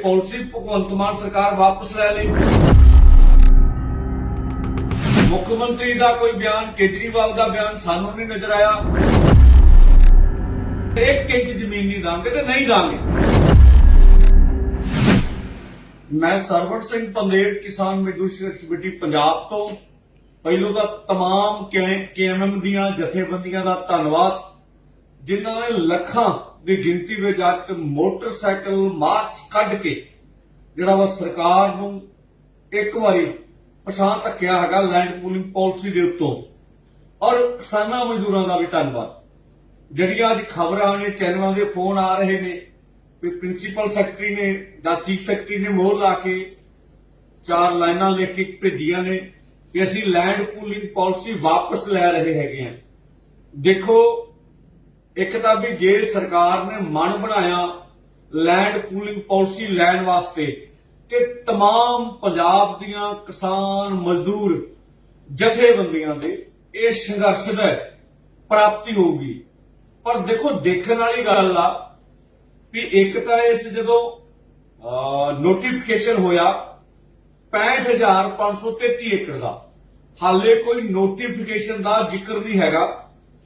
Policy Bhagwant Mann ਸਰਕਾਰ ਵਾਪਸ ਲੈ ਲਈ ਮੁੱਖ ਮੰਤਰੀ ਦਾ ਕੋਈ ਬਿਆਨ ਕੇਜਰੀਵਾਲ ਦਾ ਬਿਆਨ ਸਾਨੂੰ ਨਹੀਂ ਨਜ਼ਰ ਆਇਆ ਇੱਕ ਇੰਚ ਜ਼ਮੀਨ ਨਹੀਂ ਦਾਂਗੇ ਤੇ ਨਹੀਂ ਦਾਂਗੇ ਮੈਂ ਸਰਵਣ ਸਿੰਘ ਪੰਦੇੜ ਕਿਸਾਨ ਮਜ਼ਦੂਰ ਸੰਘਰਸ਼ ਕਮੇਟੀ ਪੰਜਾਬ ਤੋਂ ਪਹਿਲੋਂ ਤਾਂ तमाम ਕੇਐਮਐਮ ਦੀਆਂ ਜਥੇਬੰਦੀਆਂ ਦਾ ਧੰਨਵਾਦ ਜਿਨ੍ਹਾਂ ਨੇ ਲੱਖਾਂ ਦੀ ਗਿਣਤੀ ਵਿੱਚ ਅੱਜ ਮੋਟਰਸਾਈਕਲ ਮਾਰਚ ਕੱਢ ਕੇ ਜਿਹੜਾ ਵਾ ਸਰਕਾਰ ਨੂੰ ਇੱਕ ਵਾਰੀ ਪਛਾਣ ਤੱਕਿਆ ਹੈਗਾ ਲੈਂਡ ਪੂਲਿੰਗ ਪਾਲਿਸੀ ਦੇ ਉੱਤੋਂ। ਔਰ ਕਿਸਾਨਾਂ ਮਜ਼ਦੂਰਾਂ ਦਾ ਵੀ ਧੰਨਵਾਦ। ਜਿਹੜੀਆਂ ਅੱਜ ਖਬਰਾਂ ਨੇ, ਚੈਨਲਾਂ ਦੇ ਫੋਨ ਆ ਰਹੇ ਨੇ, ਵੀ ਪ੍ਰਿੰਸੀਪਲ ਸੈਕਟਰੀ ਨੇ, ਜਾਂ ਚੀਫ ਸੈਕਟਰੀ ਨੇ ਮੋਹਰ ਲਾ ਕੇ ਚਾਰ ਲਾਈਨਾਂ ਲਿਖ ਕੇ ਭੇਜੀਆਂ ਨੇ ਕਿ ਅਸੀਂ ਲੈਂਡ ਪੂਲਿੰਗ ਪਾਲਿਸੀ ਵਾਪਸ ਲੈ ਰਹੇ ਹੈਗੇ ਆ ਦੇਖੋ ਇੱਕ ਤਾਂ ਵੀ ਜੇ ਸਰਕਾਰ ਨੇ ਮਨ ਬਣਾਇਆ ਲੈਂਡ ਪੂਲਿੰਗ ਪਾਲਿਸੀ ਲੈਣ ਵਾਸਤੇ ਕਿ तमाम ਪੰਜਾਬ ਦੀਆਂ ਕਿਸਾਨ ਮਜ਼ਦੂਰ ਜਥੇਬੰਦੀਆਂ ਦੇ ਇਹ ਸੰਘਰਸ਼ ਦਾ ਪ੍ਰਾਪਤੀ ਹੋਊਗੀ ਪਰ ਦੇਖੋ ਦੇਖਣ ਵਾਲੀ ਗੱਲ ਆ ਵੀ ਇੱਕ ਤਾਂ ਇਸ ਜਦੋਂ ਨੋਟੀਫਿਕੇਸ਼ਨ ਹੋਇਆ 65533 ਏਕੜ ਦਾ ਹਾਲੇ ਕੋਈ ਨੋਟੀਫਿਕੇਸ਼ਨ ਦਾ ਜ਼ਿਕਰ ਨਹੀਂ ਹੈਗਾ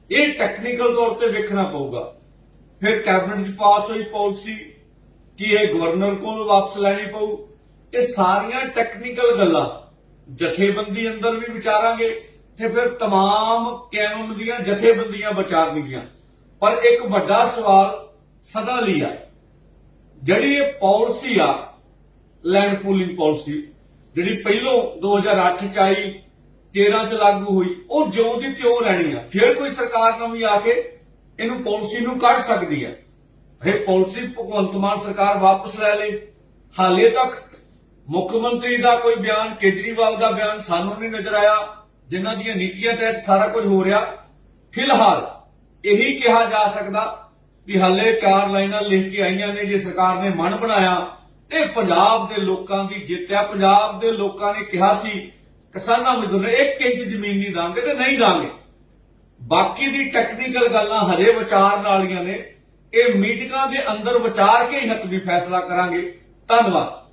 ਇਹ ਟੈਕਨੀਕਲ ਤੌਰ ਤੇ ਵੇਖਣਾ ਪਊਗਾ ਫਿਰ ਕੈਬਨਿਟ 'ਚ ਪਾਸ ਹੋਈ ਪਾਲਿਸੀ ਕੀ ਇਹ ਗਵਰਨਰ ਕੋਲ ਵਾਪਸ ਲੈਣੀ ਪਊ ਇਹ ਸਾਰੀਆਂ ਟੈਕਨੀਕਲ ਗੱਲਾਂ ਜਥੇਬੰਦੀ ਅੰਦਰ ਵੀ ਵਿਚਾਰਾਂਗੇ ਤੇ ਫਿਰ तमाम ਕਾਨੂੰਨ ਦੀਆਂ ਜਥੇਬੰਦੀਆਂ ਵਿਚਾਰਨਗੀਆਂ ਪਰ ਇੱਕ ਵੱਡਾ ਸਵਾਲ ਸਦਾ ਲਈ ਆ ਜਿਹੜੀ ਇਹ ਪਾਲਿਸੀ ਆ ਲੈਂਡ ਪੂਲਿੰਗ ਪਾਲਿਸੀ ਜਿਹੜੀ ਪਹਿਲੋਂ 2008 ਚ ਆਈ 13 ਚ ਲਾਗੂ ਹੋਈ, ਉਹ ਜਿਉਂ ਦੀ ਤਿਉਂ ਰਹਿਣੀ ਆ। ਫਿਰ ਕੋਈ ਸਰਕਾਰ ਨਵੀਂ ਆ ਕੇ ਇਹਨੂੰ ਪਾਲਿਸੀ ਨੂੰ ਕੱਢ ਸਕਦੀ ਹੈ ਇਹ ਪਾਲਿਸੀ, ਭਗਵੰਤ ਮਾਨ ਸਰਕਾਰ ਵਾਪਸ ਲੈ ਲਈ ਹਾਲੇ ਤੱਕ ਮੁੱਖ ਮੰਤਰੀ ਦਾ ਕੋਈ ਬਿਆਨ, ਕੇਜਰੀਵਾਲ ਦਾ ਬਿਆਨ ਸਾਨੂੰ ਨਹੀਂ ਨਜ਼ਰ ਆਇਆ। ਜਿਨ੍ਹਾਂ ਦੀਆਂ ਨੀਤੀਆਂ ਤਹਿਤ ਸਾਰਾ ਕੁਝ ਹੋ ਰਿਹਾ। ਫਿਲਹਾਲ ਇਹੀ ਕਿਹਾ ਜਾ ਸਕਦਾ ਵੀ ਹਾਲੇ ਚਾਰ ਲਾਈਨਾਂ ਲਿਖ ਕੇ ਆਈਆਂ ਨੇ, ਜੇ ਸਰਕਾਰ ਨੇ ਮਨ ਬਣਾਇਆ, ਤੇ ਪੰਜਾਬ ਦੇ ਲੋਕਾਂ ਦੀ ਜਿੱਤ ਆ। ਪੰਜਾਬ ਦੇ ਲੋਕਾਂ ਨੇ ਕਿਹਾ ਸੀ ਕਿਸਾਨਾਂ ਮਜ਼ਦੂਰ ਨੇ ਇੱਕ ਇੰਚ ਜ਼ਮੀਨ ਨਹੀਂ ਦਾਂਗੇ ਤੇ ਨਹੀਂ ਦਾਂਗੇ। ਬਾਕੀ ਦੀ ਟੈਕਨੀਕਲ ਗੱਲਾਂ ਹਜੇ ਵਿਚਾਰ ਵਾਲੀਆਂ ਨੇ। ਇਹ ਮੀਟਿੰਗਾਂ ਦੇ ਅੰਦਰ ਵਿਚਾਰ ਕੇ ਹੀ ਹੱਥ ਵੀ ਫੈਸਲਾ ਕਰਾਂਗੇ। ਧੰਨਵਾਦ।